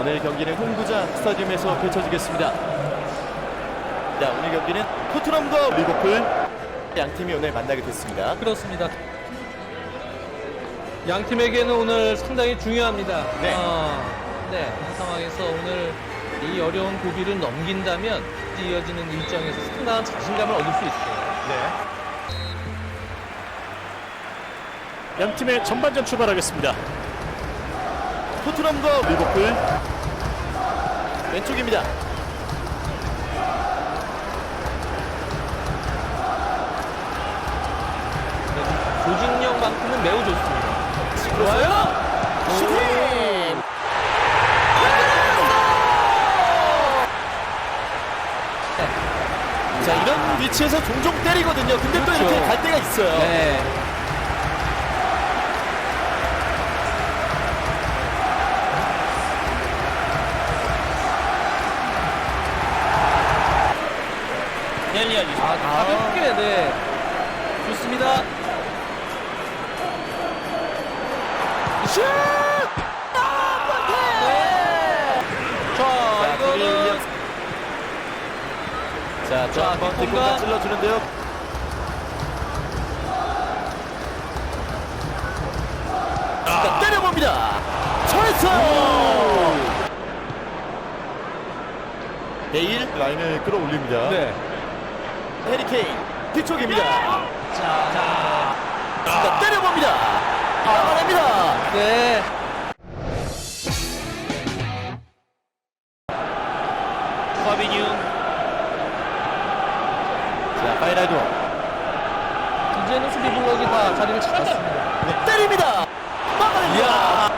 오늘 경기는 홍구장 스타디움에서 펼쳐지겠습니다. 자, 오늘 경기는 토트넘과 리버풀 양 팀이 오늘 만나게 됐습니다. 그렇습니다. 양 팀에게는 오늘 상당히 중요합니다. 네. 어, 네. 이 상황에서 오늘 이 어려운 고비를 넘긴다면 이어지는 일정에서 상당한 자신감을 얻을 수 있어요. 네. 양 팀의 전반전 출발하겠습니다. 토트넘과 리버풀 왼쪽입니다. 그래도 조직력만큼은 매우 좋습니다. 좋아요. 슈팅! 자 이런 위치에서 종종 때리거든요. 근데 또 그렇죠. 이렇게 갈 때가 있어요. 네. 넬리알리. 아, 가볍게, 네. 좋습니다. 슛! 네. 자, 자, 둘이 이거는. 자, 또 자, 뒷공간. 뒷공간 찔러주는데요. 자, 때려봅니다. 쳐냈어요. 베일 라인을 끌어올립니다. 네. 해리케인 뒤쪽입니다. 자, 자. 자, 때려봅니다. 막아냅니다. 네. 파비뉴. 자, 파이라도. 이제는 수비 블록이 다 자리를 잡았습니다. 네, 때립니다. 막아냅니다.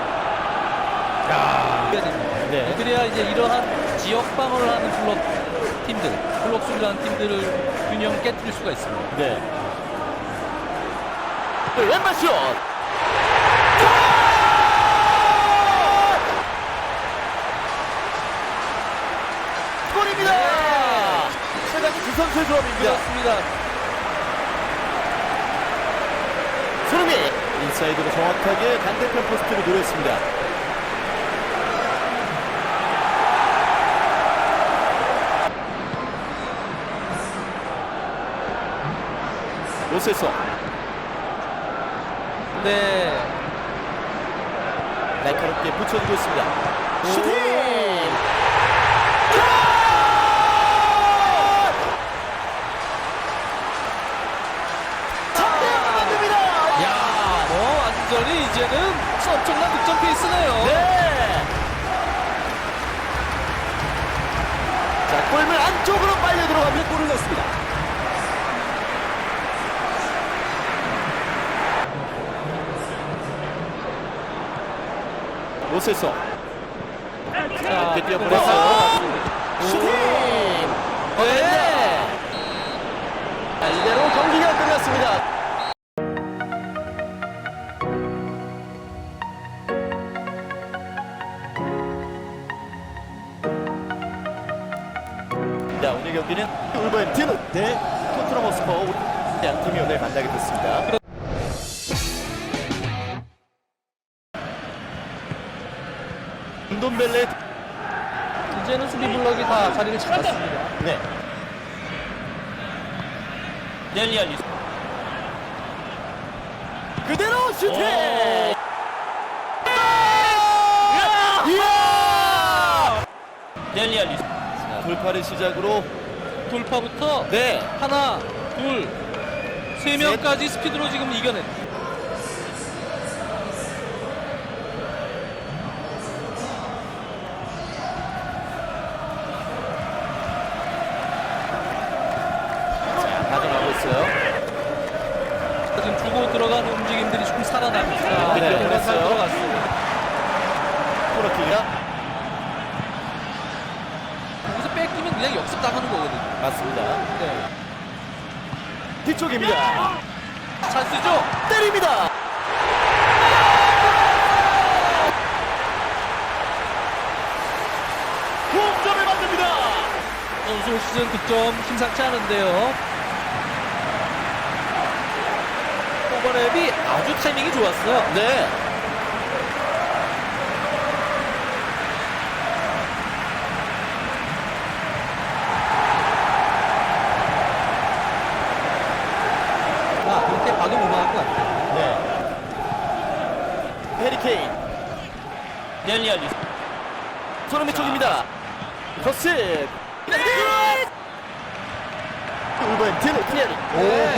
해야 됩니다. 네. 그래야 이제 이러한 지역 방어를 하는 블록 팀들, 하는 팀들을 균형 깨뜨릴 수가 있습니다. 네. 네, 왼발 슛. 골입니다. 최강의 두 선수의 조합입니다. 그렇습니다. 손흥민 인사이드로 정확하게 반대편 포스트를 노렸습니다. 로세서 네. 날카롭게 붙여주고 있습니다. 슈팅! 차 만듭니다. 야, 뭐 완전히 이제는 엄청난 득점 페이스네요. 네. 자, 골문 안쪽으로 빨려 들어가면 골을 넣습니다. 로세서 자, 이렇게 뛰어보냈어요. 슈팅! 네. 자, 이대로 경기가 끝났습니다. 자, 오늘 경기는 울버햄튼 대 토트넘 허스퍼 양 팀이 오늘 만나게 됐습니다. 운돈벨레 이제는 수비 블록이 다 자리를 잡았습니다. 네. 넬리 알리 그대로 슈팅! 이야! 넬리 알리 돌파를 시작으로 돌파부터 네. 하나, 둘, 세 명까지 스피드로 지금 이겨낸. 지금 주고 들어간 움직임들이 조금 살아납니다. 네, 네, 그랬어요. 잘 들어갔어요. 코너킥이라 거기서 뺏기면 그냥 역습 당하는 거거든요. 맞습니다. 네. 뒤쪽입니다. 찬스죠? 때립니다. 동점을 만듭니다. 선수 올 시즌 득점 심상치 않은데요. 오버랩이 아주 타이밍이 좋았어요. 네. 아, 이렇게 봐도 무방할 것 같아요. 네. 해리케인. 넬리알리. 손흥민 쪽입니다. 크로스. 울버햄튼 클리어링. 오.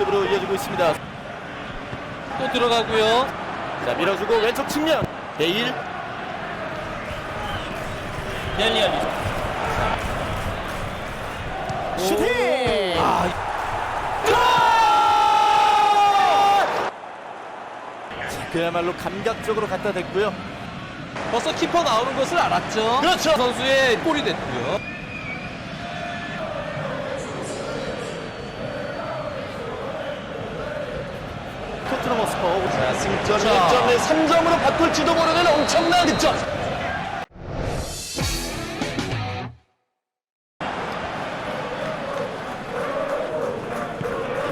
역습으로 이어지고 있습니다. 또 들어가고요. 자, 밀어주고 왼쪽 측면. 베일. 넬리알리. 슈팅! 아, 그야말로 감각적으로 갖다 댔고요. 벌써 키퍼 나오는 것을 알았죠. 그렇죠. 선수의 골이 됐고요. 토트넘 허스퍼. 자, 승점 자. 1점을 3점으로 바꿀지도 모르는 엄청난 득점.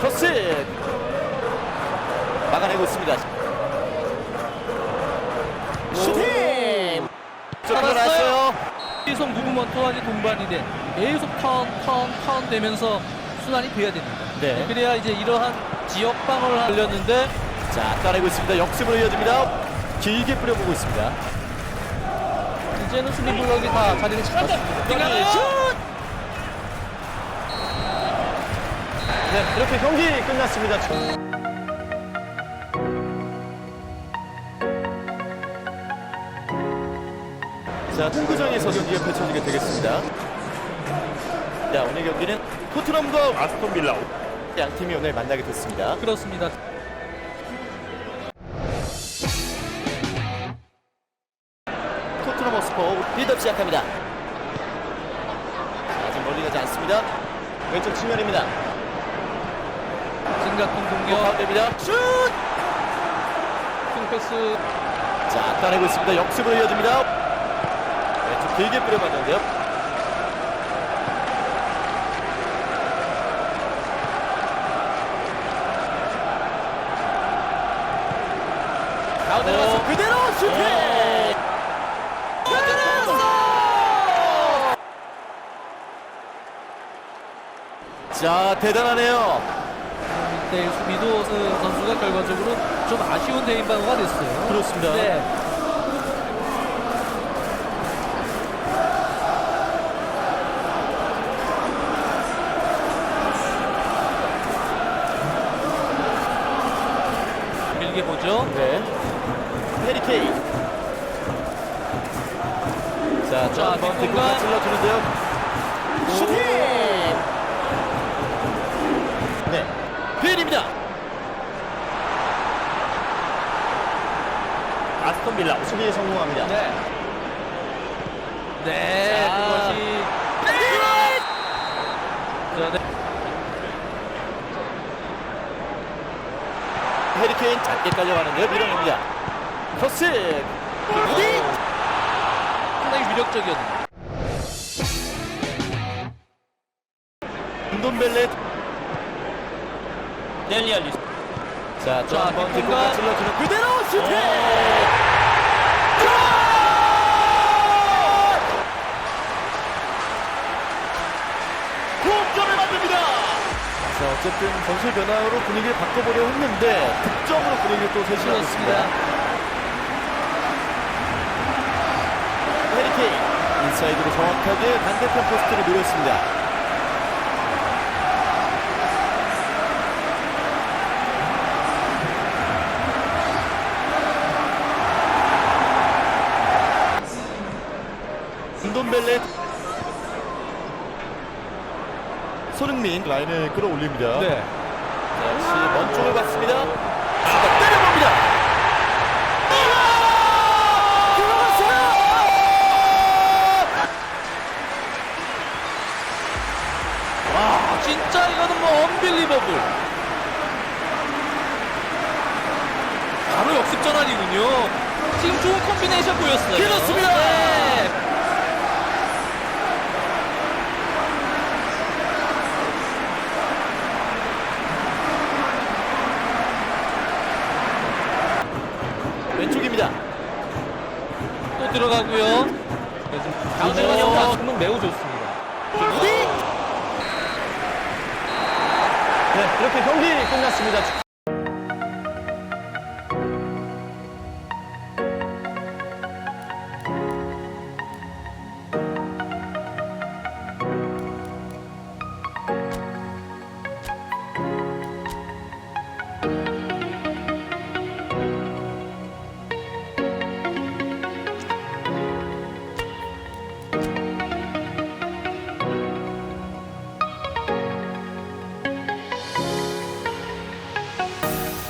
크로스 막아내고 있습니다. 슈팅! 계속 무브먼트와 동반이 된 계속 턴, 턴, 턴 되면서 순환이 돼야 됩니다. 네. 그래야 이제 이러한 지역 방어를 하려는데 자, 따내고 있습니다. 역습으로 이어집니다. 길게 뿌려보고 있습니다. 이제는 수비 블럭이 다 자리를 잡았습니다. 슛! 네, 이렇게 경기 끝났습니다. 자, 홍구장에서 경기가 펼쳐지게 되겠습니다. 자, 오늘 경기는 토트넘과 아스톤 빌라 양 팀이 오늘 만나게 됐습니다. 그렇습니다. 허스퍼 빌드업 시작합니다. 자, 아직 멀리 가지 않습니다. 왼쪽 측면입니다. 진각공 공격, 가운데입니다. 슛! 킹 패스, 자, 따내고 있습니다. 역습으로 이어집니다. 왼쪽 길게 뿌려봤는데요. 가운데 가서 그대로 슈팅! 자, 대단하네요. 1대1 수비도 그 선수가 결과적으로 좀 아쉬운 대인 방어가 됐어요. 그렇습니다. 네. 길게 보죠. 네. 해리 케인. 자, 자, 자, 한번 뒷공간. 뒷공간 찔러주는데요. 슈팅! 베일입니다. 아스톤 빌라 수비에 성공합니다. 네. 네, 자. 그것이. 자, 네. 해리 케인 짧게 깔려가는데요. 밀어냅니다. 크로스! 무디! 상당히 위력적이었는데. 운돈벨렛. 넬리알리. 자, 또 자, 한번 뒷공간. 뒷공간 찔러주는 그대로 슈팅! 동점을 만듭니다. 자, 어쨌든 전술 변화로 분위기를 바꿔보려 했는데 득점으로 분위기를 또. 그렇습니다. 해리케인 인사이드로 정확하게 반대편 포스트를 노렸습니다. 운돈벨렛 손흥민 라인을 끌어올립니다. 네. 자, 역시 먼 쪽을 봤습니다. 자, 때려봅니다. 와, 진짜 이거는 뭐 언빌리버블. 바로 역습 전환이군요. 지금 좋은 콤비네이션 보였어요. 그렇습니다. 네. 들어가고요. 강세관 형사 정말 매우 좋습니다. 네, 이렇게 경기 끝났습니다.